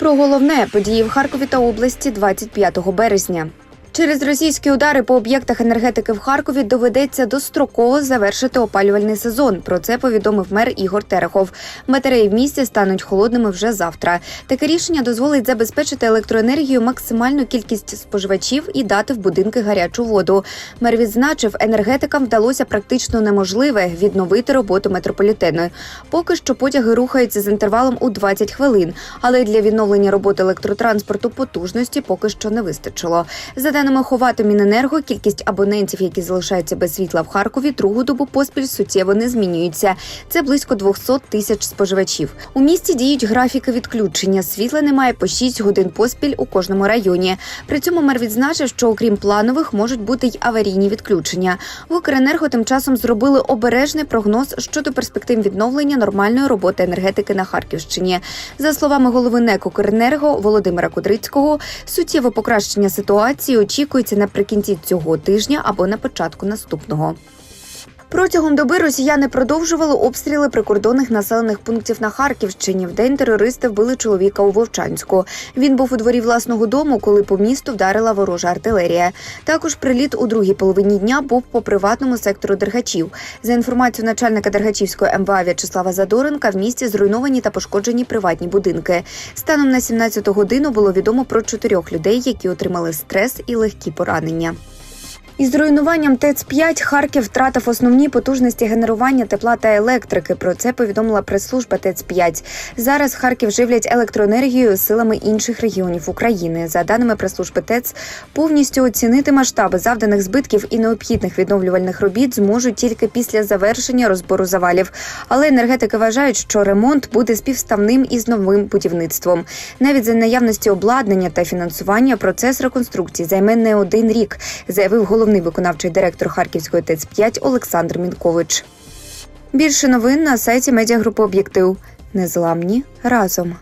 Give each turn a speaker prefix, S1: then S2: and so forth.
S1: Про головне події в Харкові та області 25 березня. Через російські удари по об'єктах енергетики в Харкові доведеться достроково завершити опалювальний сезон. Про це повідомив мер Ігор Терехов. Батареї в місті стануть холодними вже завтра. Таке рішення дозволить забезпечити електроенергію максимальну кількість споживачів і дати в будинки гарячу воду. Мер відзначив, енергетикам вдалося практично неможливе відновити роботу метрополітену. Поки що потяги рухаються з інтервалом у 20 хвилин, але для відновлення роботи електротранспорту потужності поки що не вистачило. За даними Ховатоміненерго, кількість абонентів, які залишаються без світла в Харкові, другу добу поспіль суттєво не змінюється. Це близько 200 тисяч споживачів. У місті діють графіки відключення. Світла немає по 6 годин поспіль у кожному районі. При цьому мер відзначив, що окрім планових можуть бути й аварійні відключення. В Укренерго тим часом зробили обережний прогноз щодо перспектив відновлення нормальної роботи енергетики на Харківщині. За словами голови НЕК «Укренерго» Володимира Кудрицького, суттєве покращення ситуації очікується наприкінці цього тижня або на початку наступного. Протягом доби росіяни продовжували обстріли прикордонних населених пунктів на Харківщині. Вдень терористи вбили чоловіка у Вовчанську. Він був у дворі власного дому, коли по місту вдарила ворожа артилерія. Також приліт у другій половині дня був по приватному сектору Дергачів. За інформацією начальника Дергачівської МВА В'ячеслава Задоренка, в місті зруйновані та пошкоджені приватні будинки. Станом на 17 годину було відомо про чотирьох людей, які отримали стрес і легкі поранення. Із руйнуванням ТЕЦ-5 Харків втратив основні потужності генерування тепла та електрики. Про це повідомила прес-служба ТЕЦ-5. Зараз Харків живлять електроенергією силами інших регіонів України. За даними прес-служби ТЕЦ, повністю оцінити масштаби завданих збитків і необхідних відновлювальних робіт зможуть тільки після завершення розбору завалів. Але енергетики вважають, що ремонт буде співставним із новим будівництвом. Навіть за наявності обладнання та фінансування процес реконструкції займе не один рік, заявив головний виконавчий директор Харківської ТЕЦ-5 Олександр Мінкович. Більше новин на сайті медіагрупи Об'єктив. Незламні разом.